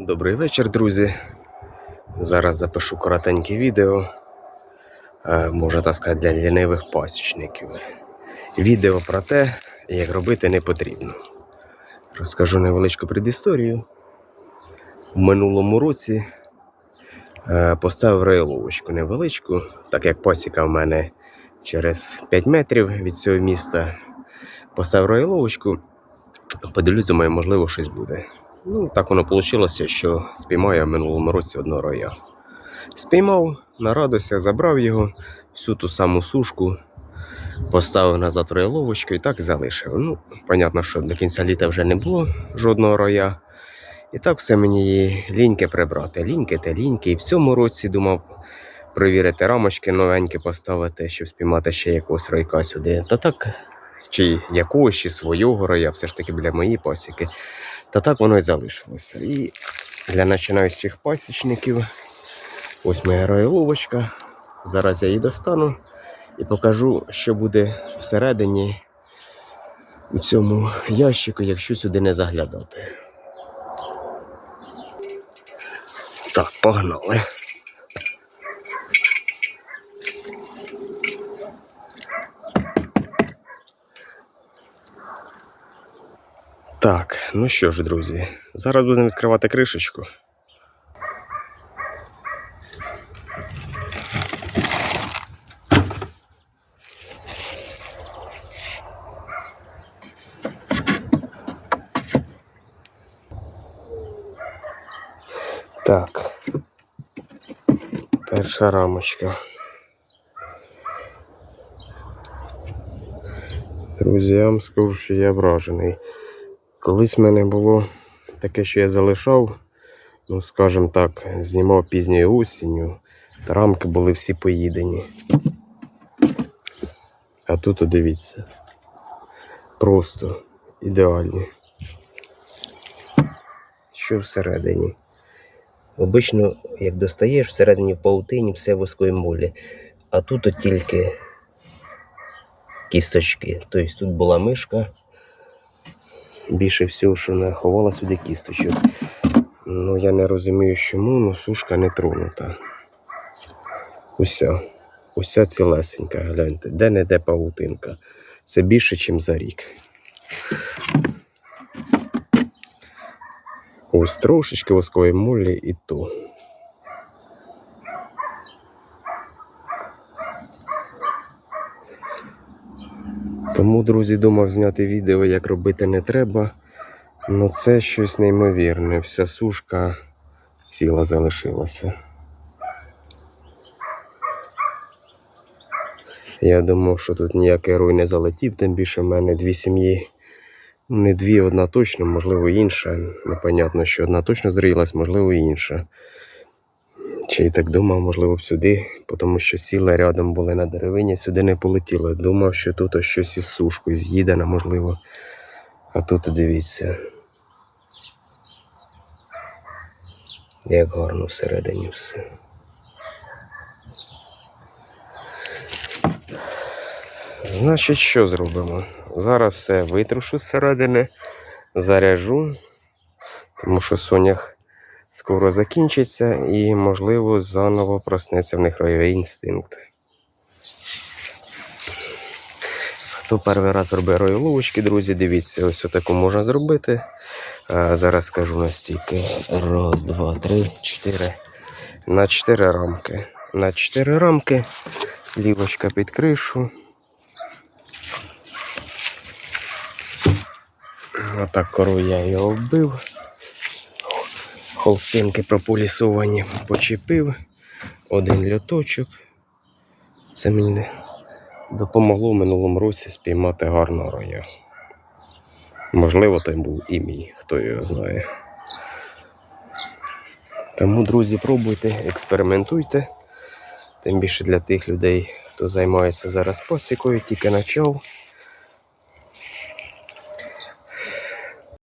Добрий вечір, друзі. Зараз запишу коротеньке відео, е, можна так сказати, для лінивих пасічників. Відео про те, як робити не потрібно. Розкажу невеличку предісторію. В минулому році е, поставив рейловочку невеличку, так як пасіка в мене через 5 метрів від цього міста. Поставив рейловочку, подивлюсь, думаю, можливо, щось буде. Ну, так воно вийшло, що спіймав я в минулому році одного роя. Спіймав, нарадився, забрав його, всю ту саму сушку, поставив назад рояловочку і так залишив. Ну, понятно, що до кінця літа вже не було жодного роя. І так все мені ліньки прибрати. Ліньки та ліньки. І в цьому році думав перевірити рамочки новенькі поставити, щоб спіймати ще якогось ройка сюди. Та так, чи якогось, чи свого роя, все ж таки біля моєї пасіки. Та так воно і залишилося. І для починаючих пасічників ось моя рояловочка. Зараз я її достану і покажу, що буде всередині у цьому ящику, якщо сюди не заглядати. Так, погнали. Так, ну що ж, друзі, зараз будемо відкривати кришечку. Так. Перша рамочка. Друзі, я вам скажу, що я вражений. Колись в мене було таке, що я залишав, ну, скажімо так, знімав пізньою осінню, та рамки були всі поїдені. А тут дивіться. Просто ідеальні. Що всередині? Обично, як достаєш, всередині в паутині все в восковій молі. А тут тільки кісточки. Тобто тут була мишка. Більше всього, що не ховала сюди кісточок. Ну, я не розумію, чому, але сушка не тронута. Уся. Уся цілесенька, гляньте, де не де павутинка. Це більше, ніж за рік. Ось трошечки воскової молі і то. Тому, друзі, думав зняти відео, як робити не треба. Ну це щось неймовірне. Вся сушка ціла залишилася. Я думав, що тут ніякий руй не залетів, тим більше в мене дві сім'ї. Не дві, одна точно, можливо, інша. Непонятно, що одна точно зрілась, можливо, інша. Чи й так думав, можливо, б сюди, тому що сіла рядом були на деревині, сюди не полетіло. Думав, що тут ось щось із сушкою з'їдено, можливо. А тут дивіться. Як гарно всередині все. Значить, що зробимо? Зараз все витрушу зсередини, заряжу, тому що сонях скоро закінчиться і, можливо, заново проснеться в них ройовий інстинкт. Хто перший раз робить ройловочки, друзі, дивіться, ось отаку можна зробити. Зараз скажу настільки. Раз, два, три, чотири. На чотири рамки. На чотири рамки. Лівочка під кришу. Отак кору я його вбив. Холстинки прополісовані почепив. Один льоточок. Це мені допомогло в минулому році спіймати гарного роя. Можливо, той був і мій, хто його знає. Тому, друзі, пробуйте, експериментуйте. Тим більше для тих людей, хто займається зараз пасікою, тільки почав.